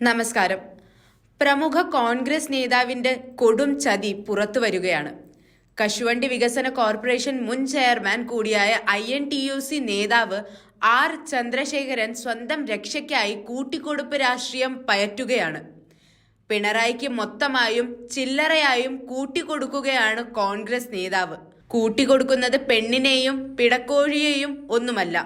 നമസ്കാരം. പ്രമുഖ കോൺഗ്രസ് നേതാവിന്റെ കൊടും ചതി പുറത്തു വരികയാണ്. കശുവണ്ടി വികസന കോർപ്പറേഷൻ മുൻ ചെയർമാൻ കൂടിയായ I N T U C നേതാവ് ആർ ചന്ദ്രശേഖരൻ സ്വന്തം രക്ഷയ്ക്കായി കൂട്ടിക്കൊടുപ്പ് രാഷ്ട്രീയം പയറ്റുകയാണ്. പിണറായിക്ക് മൊത്തമായും ചില്ലറയായും കൂട്ടിക്കൊടുക്കുകയാണ് കോൺഗ്രസ് നേതാവ്. കൂട്ടിക്കൊടുക്കുന്നത് പെണ്ണിനെയും പിടക്കോഴിയെയും ഒന്നുമല്ല.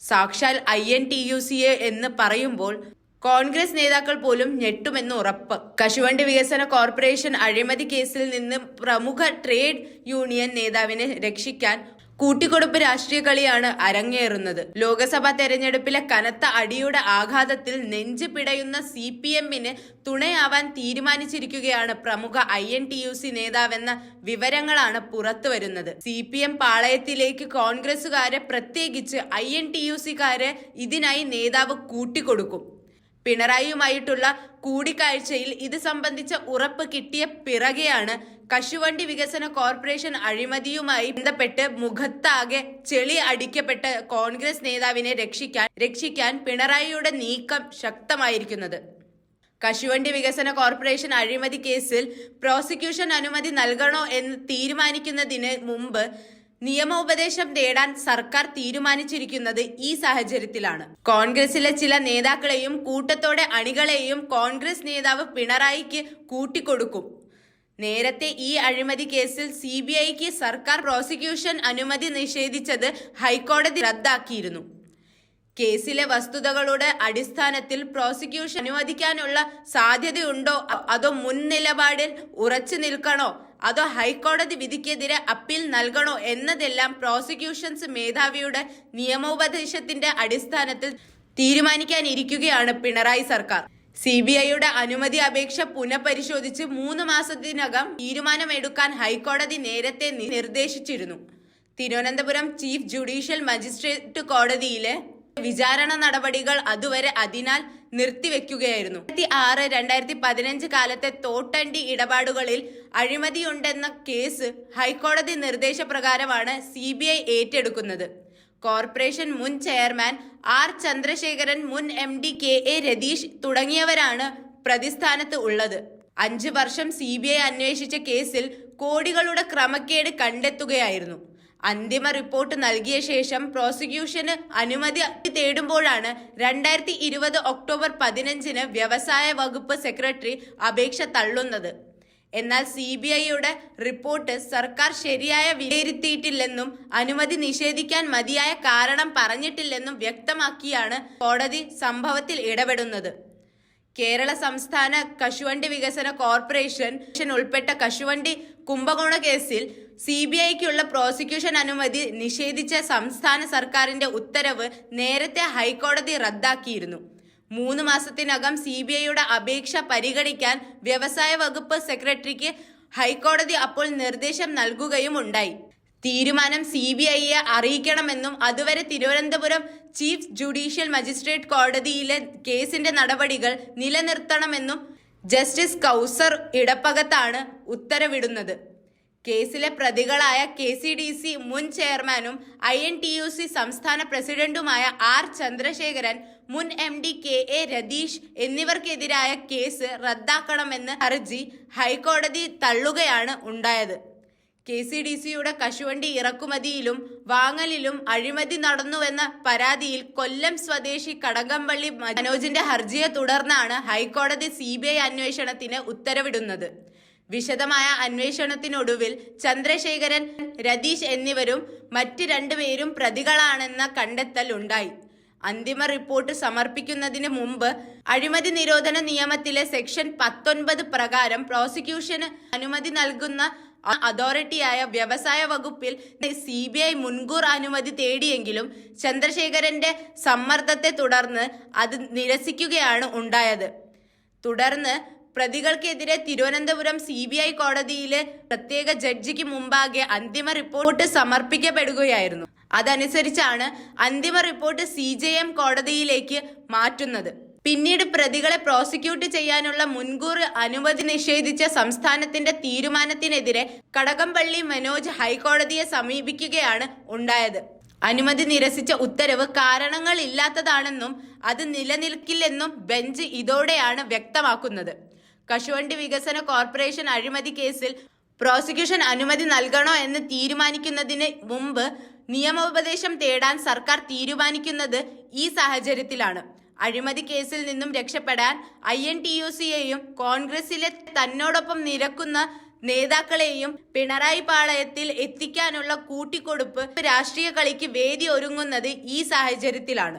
സാക്ഷാൽ I N T U C A എന്ന് പറയുമ്പോൾ കോൺഗ്രസ് നേതാക്കൾ പോലും ഞെട്ടുമെന്ന് ഉറപ്പ്. കശുവണ്ടി വികസന കോർപ്പറേഷൻ അഴിമതി കേസിൽ നിന്ന് പ്രമുഖ ട്രേഡ് യൂണിയൻ നേതാവിനെ രക്ഷിക്കാൻ കൂട്ടിക്കൊടുപ്പ് രാഷ്ട്രീയ കളിയാണ് അരങ്ങേറുന്നത്. ലോക്സഭാ തെരഞ്ഞെടുപ്പിലെ കനത്ത അടിയുടെ ആഘാതത്തിൽ നെഞ്ച് പിടയുന്ന സി പി എമ്മിന് തുണയാവാൻ തീരുമാനിച്ചിരിക്കുകയാണ് പ്രമുഖ I N T U C നേതാവെന്ന വിവരങ്ങളാണ് പുറത്തു വരുന്നത് സി പി എം പാളയത്തിലേക്ക് കോൺഗ്രസുകാരെ പ്രത്യേകിച്ച് ഐ എൻ ടി യു സിക്കാരെ ഇതിനായി നേതാവ് കൂട്ടിക്കൊടുക്കും. പിണറായിയുമായിട്ടുള്ള കൂടിക്കാഴ്ചയിൽ ഇത് സംബന്ധിച്ച ഉറപ്പ് കിട്ടിയ പിറകെയാണ് കശുവണ്ടി വികസന കോർപ്പറേഷൻ അഴിമതിയുമായി ബന്ധപ്പെട്ട് മുഖത്താകെ ചെളി അടിക്കപ്പെട്ട കോൺഗ്രസ് നേതാവിനെ രക്ഷിക്കാൻ രക്ഷിക്കാൻ പിണറായിയുടെ നീക്കം ശക്തമായിരിക്കുന്നത്. കശുവണ്ടി വികസന കോർപ്പറേഷൻ അഴിമതി കേസിൽ പ്രോസിക്യൂഷൻ അനുമതി നൽകണോ എന്ന് തീരുമാനിക്കുന്നതിന് മുമ്പ് നിയമോപദേശം തേടാൻ സർക്കാർ തീരുമാനിച്ചിരിക്കുന്നത് ഈ സാഹചര്യത്തിലാണ്. കോൺഗ്രസിലെ ചില നേതാക്കളെയും കൂട്ടത്തോടെ അണികളെയും കോൺഗ്രസ് നേതാവ് പിണറായിക്ക് കൂട്ടിക്കൊടുക്കും. നേരത്തെ ഈ അഴിമതി കേസിൽ സി ബി ഐക്ക് സർക്കാർ പ്രോസിക്യൂഷൻ അനുമതി നിഷേധിച്ചത് ഹൈക്കോടതി റദ്ദാക്കിയിരുന്നു. കേസിലെ വസ്തുതകളുടെ അടിസ്ഥാനത്തിൽ പ്രോസിക്യൂഷൻ അനുവദിക്കാനുള്ള സാധ്യതയുണ്ടോ? അതോ മുൻ നിലപാടിൽ ഉറച്ചു നിൽക്കണോ? അതോ ഹൈക്കോടതി വിധിക്കെതിരെ അപ്പീൽ നൽകണോ എന്നതെല്ലാം പ്രോസിക്യൂഷൻസ് മേധാവിയുടെ നിയമോപദേശത്തിന്റെ അടിസ്ഥാനത്തിൽ തീരുമാനിക്കാനിരിക്കുകയാണ് പിണറായി സർക്കാർ. സി ബി ഐയുടെ അനുമതി അപേക്ഷ പുനഃപരിശോധിച്ച് മൂന്ന് മാസത്തിനകം തീരുമാനമെടുക്കാൻ ഹൈക്കോടതി നേരത്തെ നിർദ്ദേശിച്ചിരുന്നു. തിരുവനന്തപുരം ചീഫ് ജുഡീഷ്യൽ മജിസ്ട്രേറ്റ് കോടതിയിലെ വിചാരണ നടപടികൾ അതുവരെ അതിനാൽ നിർത്തിവെക്കുകയായിരുന്നു. രണ്ടായിരത്തി ആറ് രണ്ടായിരത്തി പതിനഞ്ച് കാലത്തെ തോട്ടണ്ടി ഇടപാടുകളിൽ അഴിമതിയുണ്ടെന്ന കേസ് ഹൈക്കോടതി നിർദ്ദേശപ്രകാരമാണ് സി ബി ഐ ഏറ്റെടുക്കുന്നത്. കോർപ്പറേഷൻ മുൻ ചെയർമാൻ ആർ ചന്ദ്രശേഖരൻ മുൻ M D K A Ratheesh തുടങ്ങിയവരാണ് പ്രതിസ്ഥാനത്ത് ഉള്ളത്. അഞ്ച് വർഷം സി ബി ഐ അന്വേഷിച്ച കേസിൽ കോടികളുടെ ക്രമക്കേട് കണ്ടെത്തുകയായിരുന്നു. അന്തിമ റിപ്പോർട്ട് നൽകിയ ശേഷം പ്രോസിക്യൂഷന് അനുമതി തേടുമ്പോഴാണ് രണ്ടായിരത്തി ഇരുപത് ഒക്ടോബർ പതിനഞ്ചിന് വ്യവസായ വകുപ്പ് സെക്രട്ടറി അപേക്ഷ തള്ളുന്നത്. എന്നാൽ സി ബി ഐയുടെ റിപ്പോർട്ട് സർക്കാർ ശരിയായ വിലയിരുത്തിയിട്ടില്ലെന്നും അനുമതി നിഷേധിക്കാൻ മതിയായ കാരണം പറഞ്ഞിട്ടില്ലെന്നും വ്യക്തമാക്കിയാണ് കോടതി സംഭവത്തിൽ ഇടപെടുന്നത്. കേരള സംസ്ഥാന കശുവണ്ടി വികസന കോർപ്പറേഷൻ ഉൾപ്പെട്ട കശുവണ്ടി കുംഭകോണ കേസിൽ സി ബി ഐക്കുള്ള പ്രോസിക്യൂഷൻ അനുമതി നിഷേധിച്ച സംസ്ഥാന സർക്കാരിന്റെ ഉത്തരവ് നേരത്തെ ഹൈക്കോടതി റദ്ദാക്കിയിരുന്നു. മൂന്ന് മാസത്തിനകം സി ബി ഐയുടെ അപേക്ഷ പരിഗണിക്കാൻ വ്യവസായ വകുപ്പ് സെക്രട്ടറിക്ക് ഹൈക്കോടതി അപ്പോൾ നിർദ്ദേശം നൽകുകയും ഉണ്ടായി. തീരുമാനം സി ബി ഐയെ അറിയിക്കണമെന്നും അതുവരെ തിരുവനന്തപുരം ചീഫ് ജുഡീഷ്യൽ മജിസ്ട്രേറ്റ് കോടതിയിലെ കേസിന്റെ നടപടികൾ നിലനിർത്തണമെന്നും ജസ്റ്റിസ് കൗസർ ഇടപ്പകത്താണ് ഉത്തരവിടുന്നത്. കേസിലെ പ്രതികളായ കെ സി ഡി സി മുൻ ചെയർമാനും I N T U C സംസ്ഥാന പ്രസിഡന്റുമായ ആർ ചന്ദ്രശേഖരൻ മുൻ M D K A Ratheesh എന്നിവർക്കെതിരായ case റദ്ദാക്കണമെന്ന് ഹർജി ഹൈക്കോടതി തള്ളുകയാണ് ഉണ്ടായത്. കെ സി ഡി സിയുടെ കശുവണ്ടി ഇറക്കുമതിയിലും വാങ്ങലിലും അഴിമതി നടന്നുവെന്ന പരാതിയിൽ കൊല്ലം സ്വദേശി കടകംപള്ളി മനോജിന്റെ ഹർജിയെ തുടർന്നാണ് ഹൈക്കോടതി സി ബി ഐ അന്വേഷണത്തിന് ഉത്തരവിടുന്നത്. വിശദമായ അന്വേഷണത്തിനൊടുവിൽ ചന്ദ്രശേഖരൻ രതീഷ് എന്നിവരും മറ്റ് രണ്ടുപേരും പ്രതികളാണെന്ന കണ്ടെത്തൽ ഉണ്ടായി. അന്തിമ റിപ്പോർട്ട് സമർപ്പിക്കുന്നതിന് മുമ്പ് അഴിമതി നിരോധന നിയമത്തിലെ സെക്ഷൻ പത്തൊൻപത് പ്രകാരം പ്രോസിക്യൂഷന് അനുമതി നൽകുന്ന അതോറിറ്റിയായ വ്യവസായ വകുപ്പിൽ സി ബി ഐ മുൻകൂർ അനുമതി തേടിയെങ്കിലും ചന്ദ്രശേഖരന്റെ സമ്മർദ്ദത്തെ തുടർന്ന് അത് നിരസിക്കുകയാണ് ഉണ്ടായത്. തുടർന്ന് പ്രതികൾക്കെതിരെ തിരുവനന്തപുരം സി ബി ഐ കോടതിയിലെ പ്രത്യേക ജഡ്ജിക്ക് മുമ്പാകെ അന്തിമ റിപ്പോർട്ട് സമർപ്പിക്കപ്പെടുകയായിരുന്നു. അതനുസരിച്ചാണ് അന്തിമ റിപ്പോർട്ട് സി ജെ എം കോടതിയിലേക്ക് മാറ്റുന്നത്. പിന്നീട് പ്രതികളെ പ്രോസിക്യൂട്ട് ചെയ്യാനുള്ള മുൻകൂർ അനുമതി നിഷേധിച്ച സംസ്ഥാനത്തിന്റെ തീരുമാനത്തിനെതിരെ കടകംപള്ളി മനോജ് ഹൈക്കോടതിയെ സമീപിക്കുകയാണ് ഉണ്ടായത്. അനുമതി നിരസിച്ച ഉത്തരവ് കാരണങ്ങൾ ഇല്ലാത്തതാണെന്നും അത് നിലനിൽക്കില്ലെന്നും ബെഞ്ച് ഇതോടെയാണ് വ്യക്തമാക്കുന്നത്. കശുവണ്ടി വികസന കോർപ്പറേഷൻ അഴിമതി കേസിൽ പ്രോസിക്യൂഷൻ അനുമതി നൽകണോ എന്ന് തീരുമാനിക്കുന്നതിന് മുമ്പ് നിയമോപദേശം തേടാൻ സർക്കാർ തീരുമാനിക്കുന്നത് ഈ സാഹചര്യത്തിലാണ്. അഴിമതി കേസിൽ നിന്നും രക്ഷപ്പെടാൻ ഐ എൻ ടി യു സിയെയും കോൺഗ്രസിലെ തന്നോടൊപ്പം നിരക്കുന്ന നേതാക്കളെയും പിണറായി പാളയത്തിൽ എത്തിക്കാനുള്ള കൂട്ടിക്കൊടുപ്പ് രാഷ്ട്രീയ കളിക്ക് വേദി ഒരുങ്ങുന്നത് ഈ സാഹചര്യത്തിലാണ്.